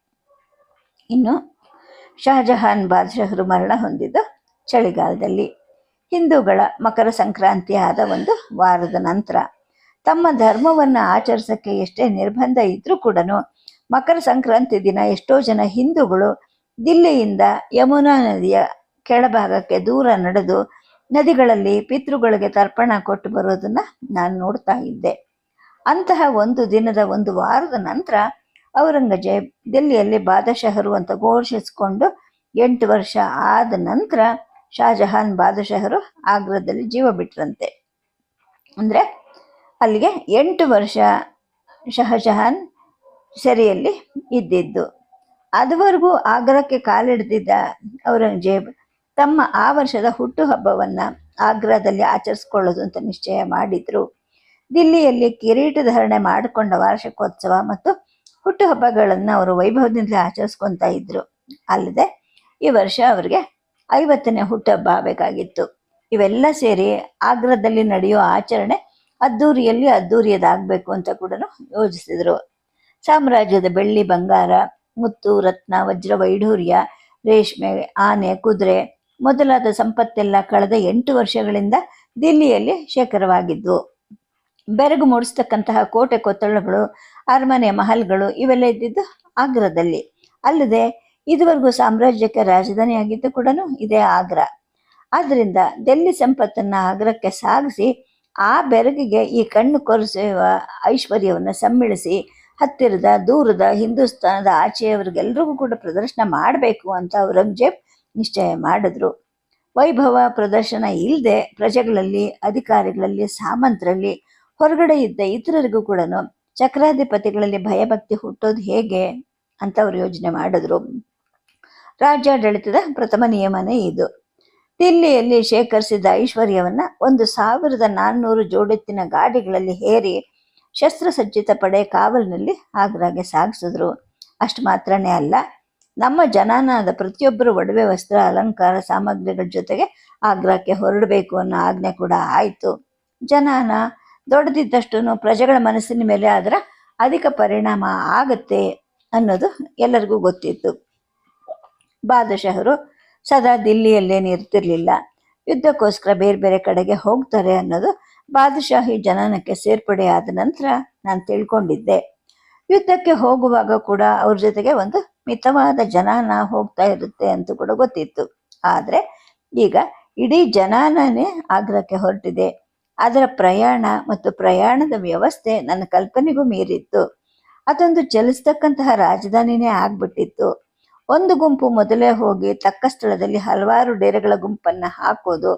ಇನ್ನು ಶಹಜಹಾನ್ ಬಾದ್ಶಹರು ಮರಣ ಹೊಂದಿದ್ದು ಚಳಿಗಾಲದಲ್ಲಿ. ಹಿಂದೂಗಳ ಮಕರ ಸಂಕ್ರಾಂತಿ ಆದ ಒಂದು ವಾರದ ನಂತರ ತಮ್ಮ ಧರ್ಮವನ್ನು ಆಚರಿಸೋಕ್ಕೆ ಎಷ್ಟೇ ನಿರ್ಬಂಧ ಇದ್ದರೂ ಕೂಡ ಮಕರ ಸಂಕ್ರಾಂತಿ ದಿನ ಎಷ್ಟೋ ಜನ ಹಿಂದೂಗಳು ದಿಲ್ಲಿಯಿಂದ ಯಮುನಾ ನದಿಯ ಕೆಳಭಾಗಕ್ಕೆ ದೂರ ನಡೆದು ನದಿಗಳಲ್ಲಿ ಪಿತೃಗಳಿಗೆ ತರ್ಪಣ ಕೊಟ್ಟು ಬರೋದನ್ನು ನಾನು ನೋಡ್ತಾ ಇದ್ದೆ. ಅಂತಹ ಒಂದು ದಿನದ ಒಂದು ವಾರದ ನಂತರ ಔರಂಗಜೇಬ್ ದಿಲ್ಲಿಯಲ್ಲಿ ಬಾದಶಹರು ಅಂತ ಘೋಷಿಸಿಕೊಂಡು ಎಂಟು ವರ್ಷ ಆದ ನಂತರ ಶಾಜಹಾನ್ ಬಾದಶಹರು ಆಗ್ರಾದಲ್ಲಿ ಜೀವ ಬಿಟ್ರಂತೆ. ಅಂದರೆ ಅಲ್ಲಿಗೆ ಎಂಟು ವರ್ಷ ಶಹಜಹಾನ್ ಸೆರೆಯಲ್ಲಿ ಇದ್ದಿದ್ದು. ಅದುವರೆಗೂ ಆಗ್ರಾಕ್ಕೆ ಕಾಲಿಡ್ದಿದ್ದ ಔರಂಗಜೇಬ್ ತಮ್ಮ ಆ ವರ್ಷದ ಹುಟ್ಟುಹಬ್ಬವನ್ನು ಆಗ್ರಾದಲ್ಲಿ ಆಚರಿಸ್ಕೊಳ್ಳೋದು ಅಂತ ನಿಶ್ಚಯ ಮಾಡಿದ್ರು. ದಿಲ್ಲಿಯಲ್ಲಿ ಕಿರೀಟ ಧರಣೆ ಮಾಡಿಕೊಂಡ ವಾರ್ಷಿಕೋತ್ಸವ ಮತ್ತು ಹುಟ್ಟುಹಬ್ಬಗಳನ್ನ ಅವರು ವೈಭವದಿಂದ ಆಚರಿಸ್ಕೊಂತ ಇದ್ರು. ಅಲ್ಲದೆ ಈ ವರ್ಷ ಅವರಿಗೆ ಐವತ್ತನೇ ಹುಟ್ಟುಹಬ್ಬ ಆಗಬೇಕಾಗಿತ್ತು. ಇವೆಲ್ಲ ಸೇರಿ ಆಗ್ರಾದಲ್ಲಿ ನಡೆಯೋ ಆಚರಣೆ ಅದ್ದೂರಿಯಲ್ಲಿ ಅದ್ದೂರಿಯದಾಗಬೇಕು ಅಂತ ಕೂಡ ಯೋಜಿಸಿದರು. ಸಾಮ್ರಾಜ್ಯದ ಬೆಳ್ಳಿ ಬಂಗಾರ, ಮುತ್ತು, ರತ್ನ, ವಜ್ರ, ವೈಢೂರ್ಯ, ರೇಷ್ಮೆ, ಆನೆ, ಕುದುರೆ ಮೊದಲಾದ ಸಂಪತ್ತೆಲ್ಲ ಕಳೆದ ಎಂಟು ವರ್ಷಗಳಿಂದ ದಿಲ್ಲಿಯಲ್ಲಿ ಶೇಖರವಾಗಿದ್ವು ಬೆರಗು ಮೂಡಿಸ್ತಕ್ಕಂತಹ ಕೋಟೆ ಕೊತ್ತಳಗಳು ಅರಮನೆ ಮಹಲ್ಗಳು ಇವೆಲ್ಲ ಇದ್ದಿದ್ದು ಆಗ್ರಾದಲ್ಲಿ ಅಲ್ಲದೆ ಇದುವರೆಗೂ ಸಾಮ್ರಾಜ್ಯಕ್ಕೆ ರಾಜಧಾನಿಯಾಗಿದ್ದು ಕೂಡ ಇದೇ ಆಗ್ರಾ ಆದ್ದರಿಂದ ಡೆಲ್ಲಿ ಸಂಪತ್ತನ್ನ ಆಗ್ರಕ್ಕೆ ಸಾಗಿಸಿ ಆ ಬೆರಗಿಗೆ ಈ ಕಣ್ಣು ಕೊರೆಸುವ ಐಶ್ವರ್ಯವನ್ನು ಸಮ್ಮಿಳಿಸಿ ಹತ್ತಿರದ, ದೂರದ ಹಿಂದೂಸ್ತಾನದ ಆಚೆಯವರಿಗೆಲ್ರಿಗೂ ಕೂಡ ಪ್ರದರ್ಶನ ಮಾಡಬೇಕು ಅಂತ ಔರಂಗಜೇಬ್ ನಿಶ್ಚಯ ಮಾಡಿದ್ರು. ವೈಭವ ಪ್ರದರ್ಶನ ಇಲ್ಲದೆ ಪ್ರಜೆಗಳಲ್ಲಿ, ಅಧಿಕಾರಿಗಳಲ್ಲಿ, ಸಾಮಂತರಲ್ಲಿ ಹೊರಗಡೆ ಇದ್ದ ಇತರರಿಗೂ ಕೂಡ ಚಕ್ರಾಧಿಪತಿಗಳಲ್ಲಿ ಭಯಭಕ್ತಿ ಹುಟ್ಟೋದು ಹೇಗೆ ಅಂತ ಅವ್ರು ಯೋಚನೆ ಮಾಡಿದ್ರು. ರಾಜ್ಯಾಡಳಿತದ ಪ್ರಥಮ ನಿಯಮನೇ ಇದು. ದಿಲ್ಲಿಯಲ್ಲಿ ಶೇಖರಿಸಿದ ಐಶ್ವರ್ಯವನ್ನ ಒಂದು ಸಾವಿರದ ನಾನ್ನೂರು ಜೋಡೆತ್ತಿನ ಗಾಡಿಗಳಲ್ಲಿ ಹೇರಿ ಶಸ್ತ್ರಸಜ್ಜಿತ ಪಡೆ ಕಾವಲಿನಲ್ಲಿ ಆಗ್ರಾಗೆ ಸಾಗಿಸಿದ್ರು. ಅಷ್ಟು ಮಾತ್ರನೇ ಅಲ್ಲ, ನಮ್ಮ ಜನಾನದ ಪ್ರತಿಯೊಬ್ಬರು ಒಡವೆ ವಸ್ತ್ರ ಅಲಂಕಾರ ಸಾಮಗ್ರಿಗಳ ಜೊತೆಗೆ ಆಗ್ರಾಕ್ಕೆ ಹೊರಡಬೇಕು ಅನ್ನೋ ಆಜ್ಞೆ ಕೂಡ ಆಯಿತು. ಜನಾನ ದೊಡ್ಡದಿದ್ದಷ್ಟು ಪ್ರಜೆಗಳ ಮನಸ್ಸಿನ ಮೇಲೆ ಅದರ ಅಧಿಕ ಪರಿಣಾಮ ಆಗುತ್ತೆ ಅನ್ನೋದು ಎಲ್ಲರಿಗೂ ಗೊತ್ತಿತ್ತು. ಬಾದಶಹರು ಸದಾ ದಿಲ್ಲಿಯಲ್ಲೇನು ಇರ್ತಿರ್ಲಿಲ್ಲ ಯುದ್ಧಕ್ಕೋಸ್ಕರ ಬೇರೆ ಬೇರೆ ಕಡೆಗೆ ಹೋಗ್ತಾರೆ ಅನ್ನೋದು ಬಾದಶಾಹಿ ಜನನಕ್ಕೆ ಸೇರ್ಪಡೆ ಆದ ನಂತರ ನಾನು ತಿಳ್ಕೊಂಡಿದ್ದೆ. ಯುದ್ಧಕ್ಕೆ ಹೋಗುವಾಗ ಕೂಡ ಅವ್ರ ಜೊತೆಗೆ ಒಂದು ಮಿತವಾದ ಜನಾನ ಹೋಗ್ತಾ ಇರುತ್ತೆ ಅಂತ ಕೂಡ ಗೊತ್ತಿತ್ತು. ಆದರೆ ಈಗ ಇಡೀ ಜನಾನೇ ಆಗ್ರಹಕ್ಕೆ ಹೊರಟಿದೆ. ಅದರ ಪ್ರಯಾಣ ಮತ್ತು ಪ್ರಯಾಣದ ವ್ಯವಸ್ಥೆ ನನ್ನ ಕಲ್ಪನೆಗೂ ಮೀರಿತ್ತು. ಅದೊಂದು ಚಲಿಸ್ತಕ್ಕಂತಹ ರಾಜಧಾನಿನೇ ಆಗ್ಬಿಟ್ಟಿತ್ತು. ಒಂದು ಗುಂಪು ಮೊದಲೇ ಹೋಗಿ ತಕ್ಕ ಸ್ಥಳದಲ್ಲಿ ಹಲವಾರು ಡೇರೆಗಳ ಗುಂಪನ್ನ ಹಾಕೋದು,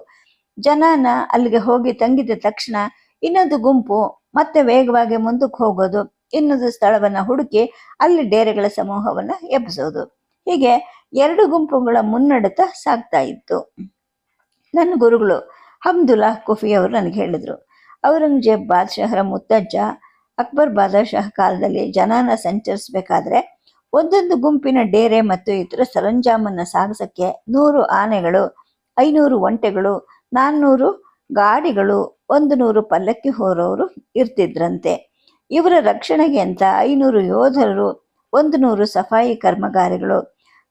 ಜನಾನ ಅಲ್ಲಿಗೆ ಹೋಗಿ ತಂಗಿದ ತಕ್ಷಣ ಇನ್ನೊಂದು ಗುಂಪು ಮತ್ತೆ ವೇಗವಾಗಿ ಮುಂದಕ್ಕೆ ಹೋಗೋದು, ಇನ್ನೊಂದು ಸ್ಥಳವನ್ನ ಹುಡುಕಿ ಅಲ್ಲಿ ಡೇರೆಗಳ ಸಮೂಹವನ್ನ ಎಬ್ಬಿಸೋದು. ಹೀಗೆ ಎರಡು ಗುಂಪುಗಳ ಮುನ್ನಡೆತ ಸಾಗ್ತಾ ಇತ್ತು. ನನ್ನ ಗುರುಗಳು ಹಮ್ದುಲ್ಲಾ ಕುಫಿ ಅವರು ನನಗೆ ಹೇಳಿದರು. ಔರಂಗಜೇಬ್ ಬಾದ್ಶಾಹರ ಮುತ್ತಜ್ಜ ಅಕ್ಬರ್ ಬಾದಶಾಹ ಕಾಲದಲ್ಲಿ ಜನಾನ ಸಂಚರಿಸಬೇಕಾದ್ರೆ ಒಂದೊಂದು ಗುಂಪಿನ ಡೇರೆ ಮತ್ತು ಇತರ ಸರಂಜಾಮನ್ನು ಸಾಗಿಸಕ್ಕೆ ನೂರು ಆನೆಗಳು, ಐನೂರು ಒಂಟೆಗಳು ನಾನ್ನೂರು ಗಾಡಿಗಳು ಒಂದು ನೂರು ಪಲ್ಲಕ್ಕಿ ಹೋರೋರು ಇರ್ತಿದ್ರಂತೆ. ಇವರ ರಕ್ಷಣೆಗೆ ಅಂತ ಐನೂರು ಯೋಧರು ಒಂದು ನೂರು ಸಫಾಯಿ ಕರ್ಮಗಾರಿಗಳು,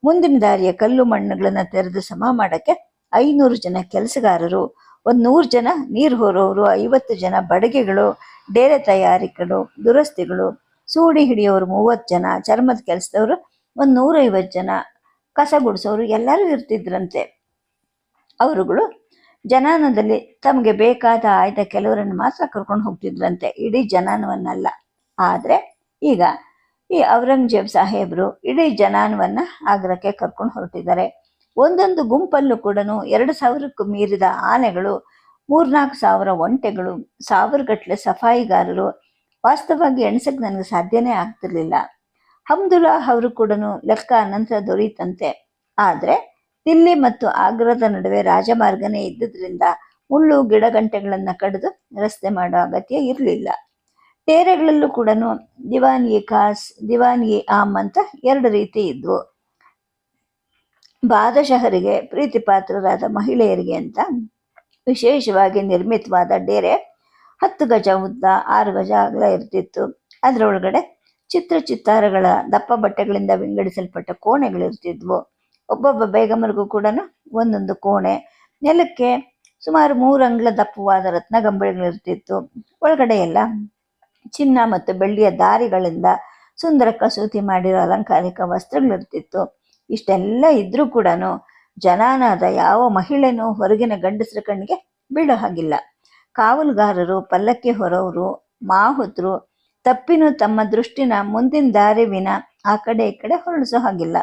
ಮುಂದಿನ ದಾರಿಯ ಕಲ್ಲು ಮಣ್ಣುಗಳನ್ನು ತೆರೆದು ಸಮ ಮಾಡಕ್ಕೆ ಐನೂರು ಜನ ಕೆಲಸಗಾರರು ಒಂದ್ ನೂರು ಜನ ನೀರು ಹೊರೋರು ಐವತ್ತು ಜನ ಬಡಗೆಗಳು, ಡೇರೆ ತಯಾರಿಕರು, ದುರಸ್ತಿಗಳು, ಸೂಡಿ ಹಿಡಿಯೋರು ಮೂವತ್ತು ಜನ, ಚರ್ಮದ ಕೆಲಸದವರು ಒಂದು ನೂರೈವತ್ತು ಜನ, ಕಸ ಗುಡಿಸೋರು ಎಲ್ಲರೂ ಇರ್ತಿದ್ರಂತೆ. ಅವರುಗಳು ಜನಾನದಲ್ಲಿ ತಮಗೆ ಬೇಕಾದ ಆಯ್ದ ಕೆಲವರನ್ನು ಮಾತ್ರ ಕರ್ಕೊಂಡು ಹೋಗ್ತಿದ್ರಂತೆ, ಇಡೀ ಜನಾನವನ್ನಲ್ಲ ಆದರೆ ಈಗ ಈ ಔರಂಗಜೇಬ್ ಸಾಹೇಬರು ಇಡೀ ಜನಾನವನ್ನ ಆಗ್ರಹಕ್ಕೆ ಕರ್ಕೊಂಡು ಹೊರಟಿದ್ದಾರೆ. ಒಂದೊಂದು ಗುಂಪಲ್ಲೂ ಕೂಡ ಎರಡು ಸಾವಿರಕ್ಕೂ ಮೀರಿದ ಆನೆಗಳು, ಮೂರ್ನಾಲ್ಕು ಸಾವಿರ ಒಂಟೆಗಳು ಸಾವಿರಗಟ್ಟಲೆ ಸಫಾಯಿಗಾರರು ವಾಸ್ತವವಾಗಿ ಎಣಿಸಕ್ಕೆ ನನಗೆ ಸಾಧ್ಯನೇ ಆಗ್ತಿರ್ಲಿಲ್ಲ. ಹಮ್ದುಲ್ಲಾ ಅವರು ಕೂಡ ಲೆಕ್ಕ ಅನಂತರ ದೊರೆಯಿತಂತೆ ಆದರೆ ದಿಲ್ಲಿ ಮತ್ತು ಆಗ್ರಾದ ನಡುವೆ ರಾಜಮಾರ್ಗನೇ ಇದ್ದುದರಿಂದ ಮುಳ್ಳು ಗಿಡಗಂಟೆಗಳನ್ನು ಕಡಿದು ರಸ್ತೆ ಮಾಡೋ ಅಗತ್ಯ ಇರಲಿಲ್ಲ. ಟೇರೆಗಳಲ್ಲೂ ಕೂಡ ದಿವಾನ್ ಎ ಖಾಸ್ ದಿವಾನ್ ಆಮ್ ಅಂತ ಎರಡು ರೀತಿ ಇದ್ವು. ಬಾದಶಹರಿಗೆ ಪ್ರೀತಿಪಾತ್ರರಾದ ಮಹಿಳೆಯರಿಗೆ ಅಂತ ವಿಶೇಷವಾಗಿ ನಿರ್ಮಿತವಾದ ಡೇರೆ ಹತ್ತು ಗಜ ಉದ್ದ, ಆರು ಗಜ ಅಗಲ ಇರ್ತಿತ್ತು. ಅದರೊಳಗಡೆ ಚಿತ್ರ ಚಿತ್ತಾರಗಳ ದಪ್ಪ ಬಟ್ಟೆಗಳಿಂದ ವಿಂಗಡಿಸಲ್ಪಟ್ಟ ಕೋಣೆಗಳಿರ್ತಿದ್ವು. ಒಬ್ಬೊಬ್ಬ ಬೇಗಮರಿಗೂ ಕೂಡ ಒಂದೊಂದು ಕೋಣೆ. ನೆಲಕ್ಕೆ ಸುಮಾರು ಮೂರು ಅಂಗ್ಲ ದಪ್ಪವಾದ ರತ್ನಗಂಬಳಿಗಳಿರ್ತಿತ್ತು ಒಳಗಡೆ ಎಲ್ಲ ಚಿನ್ನ ಮತ್ತು ಬೆಳ್ಳಿಯ ದಾರಿಗಳಿಂದ ಸುಂದರ ಕಸೂತಿ ಮಾಡಿರೋ ಅಲಂಕಾರಿಕ ವಸ್ತ್ರಗಳಿರ್ತಿತ್ತು. ಇಷ್ಟೆಲ್ಲ ಇದ್ರೂ ಕೂಡ ಜನಾನಾದ ಯಾವ ಮಹಿಳೆನೂ ಹೊರಗಿನ ಗಂಡಸರ ಕಣ್ಣಿಗೆ ಬೀಳೋ ಹಾಗಿಲ್ಲ. ಕಾವಲುಗಾರರು, ಪಲ್ಲಕ್ಕಿ ಹೊರವರು ಮಾಹುತರು ತಪ್ಪಿನೂ ತಮ್ಮ ದೃಷ್ಟಿನ ಮುಂದಿನ ದಾರಿ ವಿನ ಆ ಕಡೆ ಈ ಕಡೆ ಹೊರಳಿಸೋ ಹಾಗಿಲ್ಲ.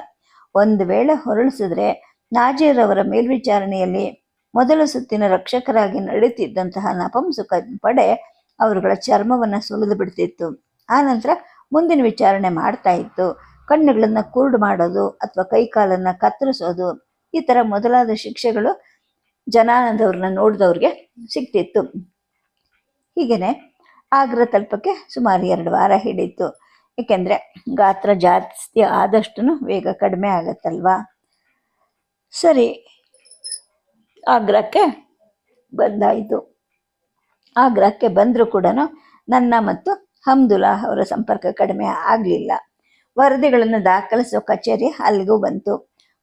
ಒಂದು ವೇಳೆ ಹೊರಳಿಸಿದ್ರೆ ನಾಜೀರವರ ಮೇಲ್ವಿಚಾರಣೆಯಲ್ಲಿ ಮೊದಲ ಸುತ್ತಿನ ರಕ್ಷಕರಾಗಿ ನಡೆಯುತ್ತಿದ್ದಂತಹ ನಪಂಸುಕ ಪಡೆ ಅವರುಗಳ ಚರ್ಮವನ್ನು ಸುಲಿದು ಬಿಡ್ತಿತ್ತು. ಆನಂತರ ಮುಂದಿನ ವಿಚಾರಣೆ ಮಾಡ್ತಾ ಇತ್ತು. ಕಣ್ಣುಗಳನ್ನು ಕುರುಡು ಮಾಡೋದು ಅಥವಾ ಕೈ ಕಾಲನ್ನ ಕತ್ತರಿಸೋದು ಈ ಥರ ಮೊದಲಾದ ಶಿಕ್ಷೆಗಳು ಜನಾನಂದವ್ರನ್ನ ನೋಡಿದವ್ರಿಗೆ ಸಿಕ್ತಿತ್ತು ಹೀಗೇನೆ ಆಗ್ರ ತಲುಪಕ್ಕೆ ಸುಮಾರು ಎರಡು ವಾರ ಹಿಡಿತು ಏಕೆಂದರೆ ಗಾತ್ರ ಜಾಸ್ತಿ ಆದಷ್ಟು ವೇಗ ಕಡಿಮೆ ಆಗತ್ತಲ್ವಾ? ಸರಿ, ಆಗ್ರಕ್ಕೆ ಬಂದಾಯಿತು. ಆಗ್ರಕ್ಕೆ ಬಂದರೂ ಕೂಡ ನನ್ನ ಮತ್ತು ಹಮ್ದುಲ್ಲಾ ಅವರ ಸಂಪರ್ಕ ಕಡಿಮೆ ಆಗಲಿಲ್ಲ. ವರದಿಗಳನ್ನು ದಾಖಲಿಸುವ ಕಚೇರಿ ಅಲ್ಲಿಗೂ ಬಂತು.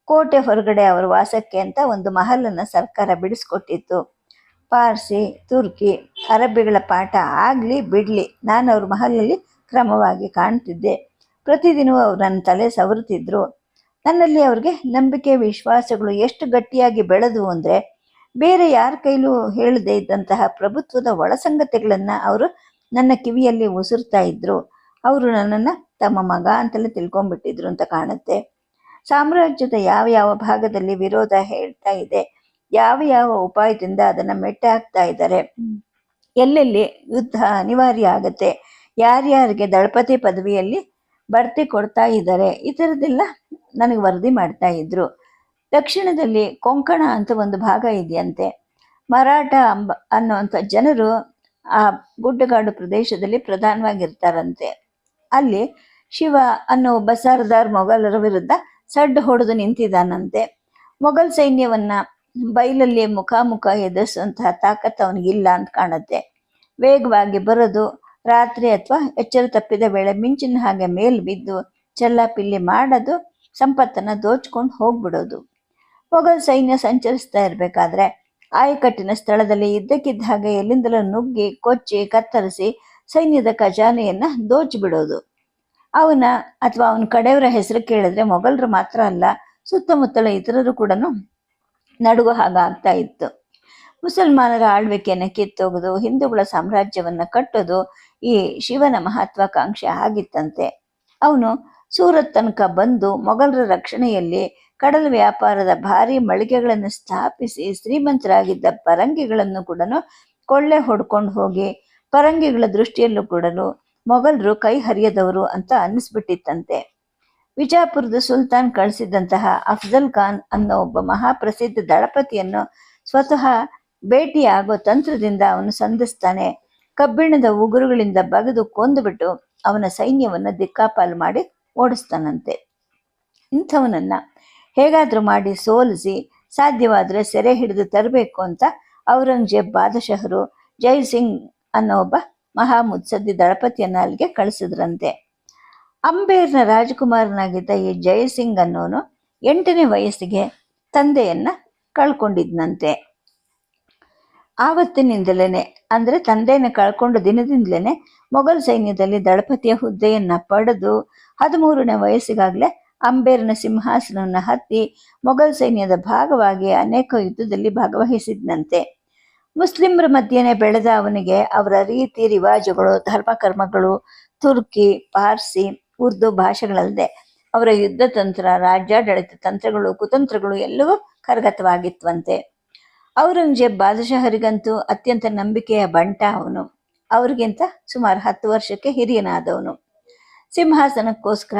ಕೋಟೆ ಹೊರಗಡೆ ಅವರ ವಾಸಕ್ಕೆ ಅಂತ ಒಂದು ಮಹಲನ್ನು ಸರ್ಕಾರ ಬಿಡಿಸ್ಕೊಟ್ಟಿತ್ತು. ಪಾರ್ಸಿ, ತುರ್ಕಿ, ಅರಬ್ಬಿಗಳ ಪಾಠ ಆಗಲಿ ಬಿಡಲಿ, ನಾನು ಅವ್ರ ಮಹಲಲ್ಲಿ ಕ್ರಮವಾಗಿ ಕಾಣ್ತಿದ್ದೆ. ಪ್ರತಿದಿನವೂ ಅವರು ನನ್ನ ತಲೆ ಸವರುತ್ತಿದ್ರು. ನನ್ನಲ್ಲಿ ಅವ್ರಿಗೆ ನಂಬಿಕೆ, ವಿಶ್ವಾಸಗಳು ಎಷ್ಟು ಗಟ್ಟಿಯಾಗಿ ಬೆಳೆದು ಅಂದರೆ, ಬೇರೆ ಯಾರ ಕೈಲೂ ಹೇಳದೇ ಇದ್ದಂತಹ ಪ್ರಭುತ್ವದ ಒಳಸಂಗತಿಗಳನ್ನು ಅವರು ನನ್ನ ಕಿವಿಯಲ್ಲಿ ಉಸಿರ್ತಾ ಇದ್ದರು ಅವರು ನನ್ನನ್ನು ತಮ್ಮ ಮಗ ಅಂತಲೇ ತಿಳ್ಕೊಂಡ್ಬಿಟ್ಟಿದ್ರು ಅಂತ ಕಾಣುತ್ತೆ. ಸಾಮ್ರಾಜ್ಯದ ಯಾವ ಯಾವ ಭಾಗದಲ್ಲಿ ವಿರೋಧ ಹೇಳ್ತಾ ಇದೆ, ಯಾವ ಯಾವ ಉಪಾಯದಿಂದ ಅದನ್ನು ಮೆಟ್ಟ ಹಾಕ್ತಾ ಇದ್ದಾರೆ, ಎಲ್ಲೆಲ್ಲಿ ಯುದ್ಧ ಅನಿವಾರ್ಯ ಆಗತ್ತೆ, ಯಾರ್ಯಾರಿಗೆ ದಳಪತಿ ಪದವಿಯಲ್ಲಿ ಬಡ್ತಿ ಕೊಡ್ತಾ ಇದ್ದಾರೆ, ಈ ಥರದ್ದೆಲ್ಲ ನನಗೆ ವರದಿ ಮಾಡ್ತಾ ಇದ್ರು. ದಕ್ಷಿಣದಲ್ಲಿ ಕೊಂಕಣ ಅಂತ ಒಂದು ಭಾಗ ಇದೆಯಂತೆ. ಮರಾಠ ಅಂಬ ಅನ್ನುವಂಥ ಜನರು ಆ ಗುಡ್ಡಗಾಡು ಪ್ರದೇಶದಲ್ಲಿ ಪ್ರಧಾನವಾಗಿರ್ತಾರಂತೆ. ಅಲ್ಲಿ ಶಿವ ಅನ್ನೋ ಒಬ್ಬ ಸರ್ದಾರ್ ಮೊಘಲರ ವಿರುದ್ಧ ಸಡ್ ಹೊಡೆದು ನಿಂತಿದ್ದಾನಂತೆ. ಮೊಘಲ್ ಸೈನ್ಯವನ್ನ ಬೈಲಲ್ಲಿ ಮುಖಾಮುಖ ಎದುರಿಸುವಂತಹ ತಾಕತ್ತು ಅವನಿಗಿಲ್ಲ ಅಂತ ಕಾಣುತ್ತೆ. ವೇಗವಾಗಿ ಬರೋದು ರಾತ್ರಿ ಅಥವಾ ಎಚ್ಚರ ತಪ್ಪಿದ ವೇಳೆ ಮಿಂಚಿನ ಹಾಗೆ ಮೇಲ್ ಬಿದ್ದು ಚೆಲ್ಲಾಪಿಲ್ಲಿ ಮಾಡೋದು ಸಂಪತ್ತನ್ನು ದೋಚ್ಕೊಂಡು ಹೋಗ್ಬಿಡೋದು. ಮೊಘಲ್ ಸೈನ್ಯ ಸಂಚರಿಸ್ತಾ ಇರಬೇಕಾದ್ರೆ ಆಯಕಟ್ಟಿನ ಸ್ಥಳದಲ್ಲಿ ಇದ್ದಕ್ಕಿದ್ದ ಹಾಗೆ ಎಲ್ಲಿಂದಲೂ ನುಗ್ಗಿ ಕೊಚ್ಚಿ ಕತ್ತರಿಸಿ ಸೈನ್ಯದ ಖಜಾನೆಯನ್ನು ದೋಚಿಬಿಡೋದು. ಅವನ ಅಥವಾ ಅವನ ಕಡೆಯವರ ಹೆಸರು ಕೇಳಿದ್ರೆ ಮೊಘಲರು ಮಾತ್ರ ಅಲ್ಲ, ಸುತ್ತಮುತ್ತಲ ಇತರರು ಕೂಡ ನಡುಗೋ ಹಾಗಾಗ್ತಾ ಇತ್ತು. ಮುಸಲ್ಮಾನರ ಆಳ್ವಿಕೆಯನ್ನು ಕಿತ್ತೋಗೋದು, ಹಿಂದೂಗಳ ಸಾಮ್ರಾಜ್ಯವನ್ನ ಕಟ್ಟೋದು ಈ ಶಿವನ ಮಹತ್ವಾಕಾಂಕ್ಷೆ ಆಗಿತ್ತಂತೆ. ಅವನು ಸೂರತ್ ತನಕ ಬಂದು ಮೊಘಲರ ರಕ್ಷಣೆಯಲ್ಲಿ ಕಡಲ ವ್ಯಾಪಾರದ ಭಾರಿ ಮಳಿಗೆಗಳನ್ನು ಸ್ಥಾಪಿಸಿ ಶ್ರೀಮಂತರಾಗಿದ್ದ ಪರಂಗಿಗಳನ್ನು ಕೂಡ ಕೊಳ್ಳೆ ಹೊಡ್ಕೊಂಡು ಹೋಗಿ, ಪರಂಗಿಗಳ ದೃಷ್ಟಿಯಲ್ಲೂ ಕೂಡ ಮೊಘಲರು ಕೈ ಹರಿಯದವರು ಅಂತ ಅನ್ನಿಸ್ಬಿಟ್ಟಿತ್ತಂತೆ. ವಿಜಾಪುರದ ಸುಲ್ತಾನ್ ಕಳಿಸಿದಂತಹ ಅಫ್ಜಲ್ ಖಾನ್ ಅನ್ನೋ ಒಬ್ಬ ಮಹಾಪ್ರಸಿದ್ಧ ದಳಪತಿಯನ್ನು ಸ್ವತಃ ಭೇಟಿಯಾಗೋ ತಂತ್ರದಿಂದ ಅವನು ಸಂಧಿಸ್ತಾನೆ. ಕಬ್ಬಿಣದ ಉಗುರುಗಳಿಂದ ಬಗೆದು ಕೊಂದುಬಿಟ್ಟು ಅವನ ಸೈನ್ಯವನ್ನು ದಿಕ್ಕಾಪಾಲು ಮಾಡಿ ಓಡಿಸ್ತಾನಂತೆ. ಇಂಥವನನ್ನ ಹೇಗಾದರೂ ಮಾಡಿ ಸೋಲಿಸಿ ಸಾಧ್ಯವಾದರೆ ಸೆರೆ ಹಿಡಿದು ತರಬೇಕು ಅಂತ ಔರಂಗಜೇಬ್ ಬಾದಶಹರು ಜೈ ಸಿಂಗ್ ಅನ್ನೋ ಒಬ್ಬ ಮಹಾ ಮುತ್ಸದ್ದಿ ದಳಪತಿಯನ್ನ ಅಲ್ಲಿಗೆ ಕಳಿಸಿದ್ರಂತೆ. ಅಂಬೇರ್ನ ರಾಜಕುಮಾರನಾಗಿದ್ದ ಈ ಜಯಸಿಂಗ್ ಅನ್ನೋನು ಎಂಟನೇ ವಯಸ್ಸಿಗೆ ತಂದೆಯನ್ನ ಕಳ್ಕೊಂಡಿದ್ನಂತೆ. ಆವತ್ತಿನಿಂದಲೇ ಅಂದ್ರೆ ತಂದೆಯನ್ನ ಕಳ್ಕೊಂಡ ದಿನದಿಂದಲೇ ಮೊಘಲ್ ಸೈನ್ಯದಲ್ಲಿ ದಳಪತಿಯ ಹುದ್ದೆಯನ್ನು ಪಡೆದು ಹದಿಮೂರನೇ ವಯಸ್ಸಿಗಾಗಲೇ ಅಂಬೇರ್ನ ಸಿಂಹಾಸನವನ್ನು ಹತ್ತಿ ಮೊಘಲ್ ಸೈನ್ಯದ ಭಾಗವಾಗಿ ಅನೇಕ ಯುದ್ಧದಲ್ಲಿ ಭಾಗವಹಿಸಿದ್ನಂತೆ. ಮುಸ್ಲಿಮರ ಮಧ್ಯೆನೆ ಬೆಳೆದ ಅವನಿಗೆ ಅವರ ರೀತಿ ರಿವಾಜುಗಳು, ಧರ್ಮಕರ್ಮಗಳು, ತುರ್ಕಿ, ಪಾರ್ಸಿ, ಉರ್ದು ಭಾಷೆಗಳಲ್ಲದೆ ಅವರ ಯುದ್ಧ ತಂತ್ರ, ರಾಜ್ಯಾಡಳಿತ ತಂತ್ರಗಳು, ಕುತಂತ್ರಗಳು ಎಲ್ಲವೂ ಕರಗತವಾಗಿತ್ವಂತೆ ಔರಂಗಜೇಬ್ ಬಾದಶಾಹರಿಗಂತೂ ಅತ್ಯಂತ ನಂಬಿಕೆಯ ಬಂಟ ಅವನು. ಅವರಿಗಿಂತ ಸುಮಾರು ಹತ್ತು ವರ್ಷಕ್ಕೆ ಹಿರಿಯನಾದವನು. ಸಿಂಹಾಸನಕ್ಕೋಸ್ಕರ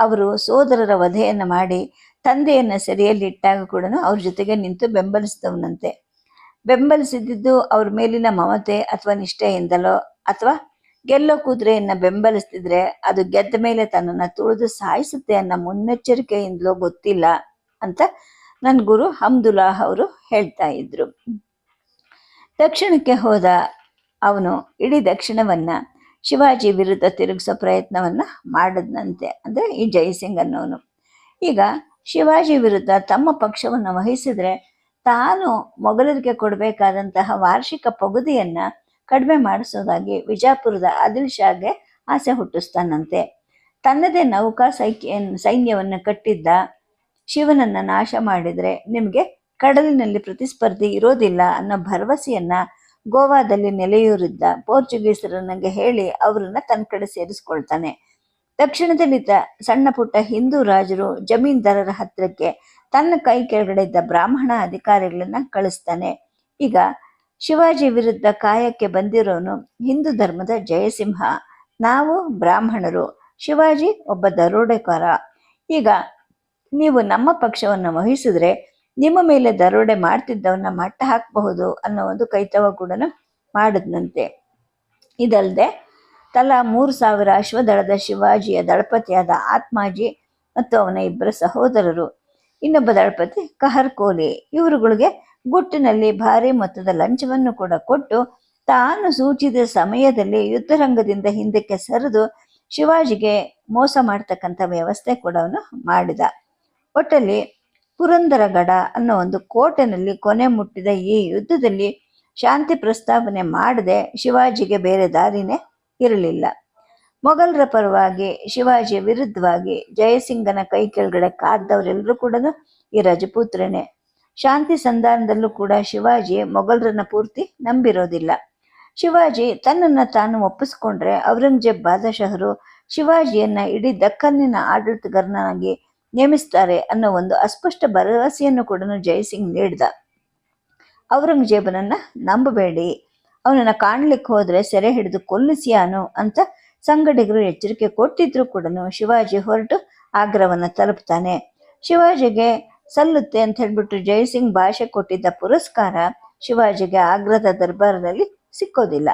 ಅವರು ಸೋದರರ ವಧೆಯನ್ನು ಮಾಡಿ, ತಂದೆಯನ್ನು ಸೆರೆಯಲ್ಲಿಟ್ಟಾಗ ಕೂಡ ಅವ್ರ ಜೊತೆಗೆ ನಿಂತು ಬೆಂಬಲಿಸಿದವನಂತೆ. ಬೆಂಬಲಿಸಿದ್ದು ಅವ್ರ ಮೇಲಿನ ಮಮತೆ ಅಥವಾ ನಿಷ್ಠೆಯಿಂದಲೋ ಅಥವಾ ಗೆಲ್ಲೋ ಕುದುರೆಯನ್ನ ಬೆಂಬಲಿಸ್ತಿದ್ರೆ ಅದು ಗೆದ್ದ ಮೇಲೆ ತನ್ನನ್ನು ತುಳಿದು ಸಾಯಿಸುತ್ತೆ ಅನ್ನೋ ಮುನ್ನೆಚ್ಚರಿಕೆಯಿಂದಲೋ ಗೊತ್ತಿಲ್ಲ ಅಂತ ನನ್ನ ಗುರು ಹಮ್ದುಲ್ಲಾಹ್ ಅವರು ಹೇಳ್ತಾ ಇದ್ರು. ದಕ್ಷಿಣಕ್ಕೆ ಹೋದ ಅವನು ಇಡೀ ದಕ್ಷಿಣವನ್ನ ಶಿವಾಜಿ ವಿರುದ್ಧ ತಿರುಗಿಸೋ ಪ್ರಯತ್ನವನ್ನ ಮಾಡದ್ನಂತೆ, ಅಂದ್ರೆ ಈ ಜಯಸಿಂಗ್ ಅನ್ನೋನು. ಈಗ ಶಿವಾಜಿ ವಿರುದ್ಧ ತಮ್ಮ ಪಕ್ಷವನ್ನು ವಹಿಸಿದ್ರೆ ತಾನು ಮೊಘಲರಿಗೆ ಕೊಡಬೇಕಾದಂತಹ ವಾರ್ಷಿಕ ಪಗುದಿಯನ್ನ ಕಡಿಮೆ ಮಾಡಿಸೋದಾಗಿ ವಿಜಾಪುರದ ಆದಿಲ್ ಶಾಗೆ ಆಸೆ ಹುಟ್ಟಿಸ್ತಾನಂತೆ. ತನ್ನದೇ ನೌಕಾ ಸೈಕ್ಯ ಸೈನ್ಯವನ್ನು ಕಟ್ಟಿದ್ದ ಶಿವನನ್ನ ನಾಶ ಮಾಡಿದ್ರೆ ನಿಮಗೆ ಕಡಲಿನಲ್ಲಿ ಪ್ರತಿಸ್ಪರ್ಧಿ ಇರೋದಿಲ್ಲ ಅನ್ನೋ ಭರವಸೆಯನ್ನ ಗೋವಾದಲ್ಲಿ ನೆಲೆಯೂರಿದ್ದ ಪೋರ್ಚುಗೀಸರನಿಗೆ ಹೇಳಿ ಅವರನ್ನ ತನ್ನ ಕಡೆ ಸೇರಿಸ್ಕೊಳ್ತಾನೆ. ದಕ್ಷಿಣದಲ್ಲಿದ್ದ ಸಣ್ಣ ಪುಟ್ಟ ಹಿಂದೂ ರಾಜರು ಜಮೀನ್ದಾರರ ಹತ್ರಕ್ಕೆ ತನ್ನ ಕೈ ಕೆಳಗಡೆ ಇದ್ದ ಬ್ರಾಹ್ಮಣ ಅಧಿಕಾರಿಗಳನ್ನ ಕಳಿಸ್ತಾನೆ. ಈಗ ಶಿವಾಜಿ ವಿರುದ್ಧ ಕಾಯಕ್ಕೆ ಬಂದಿರೋನು ಹಿಂದೂ ಧರ್ಮದ ಜಯಸಿಂಹ. ನಾವು ಬ್ರಾಹ್ಮಣರು, ಶಿವಾಜಿ ಒಬ್ಬ ದರೋಡೆಕಾರ. ಈಗ ನೀವು ನಮ್ಮ ಪಕ್ಷವನ್ನು ವಹಿಸಿದ್ರೆ ನಿಮ್ಮ ಮೇಲೆ ದರೋಡೆ ಮಾಡ್ತಿದ್ದವನ್ನ ಮಟ್ಟ ಹಾಕಬಹುದು ಅನ್ನೋ ಒಂದು ಕೈತವ ಕೂಡ ಮಾಡಿದ್ನಂತೆ. ಇದಲ್ಲದೆ ತಲಾ ಮೂರು ಸಾವಿರ ಅಶ್ವದಳದ ಶಿವಾಜಿಯ ದಳಪತಿಯಾದ ಆತ್ಮಾಜಿ ಮತ್ತು ಅವನ ಇಬ್ಬರ ಸಹೋದರರು ಇನ್ನೊಬ್ಬ ದಳಪತಿ ಕಹರ್ ಕೋಲಿ. ಇವರುಗಳಿಗೆ ಗುಟ್ಟಿನಲ್ಲಿ ಭಾರಿ ಮೊತ್ತದ ಲಂಚವನ್ನು ಕೂಡ ಕೊಟ್ಟು ತಾನು ಸೂಚಿಸಿದ ಸಮಯದಲ್ಲಿ ಯುದ್ಧರಂಗದಿಂದ ಹಿಂದಕ್ಕೆ ಸರಿದು ಶಿವಾಜಿಗೆ ಮೋಸ ಮಾಡ್ತಕ್ಕಂಥ ವ್ಯವಸ್ಥೆ ಕೂಡ ಅವನು ಮಾಡಿದ. ಒಟ್ಟಲ್ಲಿ ಪುರಂದರಗಡ ಅನ್ನೋ ಒಂದು ಕೋಟೆನಲ್ಲಿ ಕೊನೆ ಮುಟ್ಟಿದ ಈ ಯುದ್ಧದಲ್ಲಿ ಶಾಂತಿ ಪ್ರಸ್ತಾವನೆ ಮಾಡದೆ ಶಿವಾಜಿಗೆ ಬೇರೆ ದಾರಿನೇ ಇರಲಿಲ್ಲ. ಮೊಘಲರ ಪರವಾಗಿ ಶಿವಾಜಿಯ ವಿರುದ್ಧವಾಗಿ ಜಯಸಿಂಗನ ಕೈ ಕೆಳಗಡೆ ಕಾದ್ದವರೆಲ್ಲರೂ ಕೂಡ ಈ ರಜಪೂತ್ರನೇ. ಶಾಂತಿ ಸಂಧಾನದಲ್ಲೂ ಕೂಡ ಶಿವಾಜಿ ಮೊಘಲರನ್ನ ಪೂರ್ತಿ ನಂಬಿರೋದಿಲ್ಲ. ಶಿವಾಜಿ ತನ್ನನ್ನ ತಾನು ಒಪ್ಪಿಸ್ಕೊಂಡ್ರೆ ಔರಂಗಜೇಬ್ ಬಾದಶಹರು ಶಿವಾಜಿಯನ್ನ ಇಡೀ ದಕ್ಕನ್ನಿನ ಆಡಳಿತಗಾರನಾಗಿ ನೇಮಿಸ್ತಾರೆ ಅನ್ನೋ ಒಂದು ಅಸ್ಪಷ್ಟ ಭರವಸೆಯನ್ನು ಕೂಡ ಜಯಸಿಂಗ್ ನೀಡ್ದ. ಔರಂಗಜೇಬನನ್ನ ನಂಬಬೇಡಿ, ಅವನನ್ನ ಕಾಣ್ಲಿಕ್ಕೆ ಹೋದ್ರೆ ಸೆರೆ ಹಿಡಿದು ಕೊಲ್ಲಿಸಿಯಾನು ಅಂತ ಸಂಗಡಿಗರು ಎಚ್ಚರಿಕೆ ಕೊಟ್ಟಿದ್ರು ಕೂಡ ಶಿವಾಜಿ ಹೊರಟು ಆಗ್ರವನ್ನ ತಲುಪ್ತಾನೆ. ಶಿವಾಜಿಗೆ ಸಲ್ಲುತ್ತೆ ಅಂತ ಹೇಳ್ಬಿಟ್ಟು ಜಯಸಿಂಗ್ ಭಾಷೆ ಕೊಟ್ಟಿದ್ದ ಪುರಸ್ಕಾರ ಶಿವಾಜಿಗೆ ಆಗ್ರದ ದರ್ಬಾರದಲ್ಲಿ ಸಿಕ್ಕೋದಿಲ್ಲ.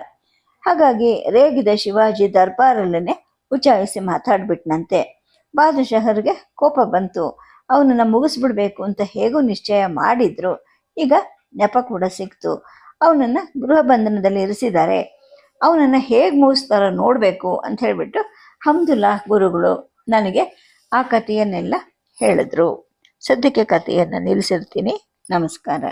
ಹಾಗಾಗಿ ರೇಗಿದ ಶಿವಾಜಿ ದರ್ಬಾರಲ್ಲೇ ಉಚಾಯಿಸಿ ಮಾತಾಡ್ಬಿಟ್ನಂತೆ. ಬಾದಶಹರ್ಗೆ ಕೋಪ ಬಂತು. ಅವನನ್ನು ಮುಗಿಸ್ಬಿಡ್ಬೇಕು ಅಂತ ಹೇಗೂ ನಿಶ್ಚಯ ಮಾಡಿದ್ರು. ಈಗ ನೆಪ ಕೂಡ ಸಿಕ್ತು. ಅವನನ್ನು ಗೃಹ ಬಂಧನದಲ್ಲಿ ಇರಿಸಿದ್ದಾರೆ. ಅವನನ್ನ ಹೇಗೆ ಮುಗಿಸ್ತಾರ ನೋಡಬೇಕು ಅಂತ ಹೇಳಿಬಿಟ್ಟು ಹಮ್ದುಲ್ಲಾ ಗುರುಗಳು ನನಗೆ ಆ ಕಥೆಯನ್ನೆಲ್ಲ ಹೇಳಿದ್ರು. ಸದ್ಯಕ್ಕೆ ಕಥೆಯನ್ನು ನಿಲ್ಲಿಸಿರ್ತೀನಿ. ನಮಸ್ಕಾರ.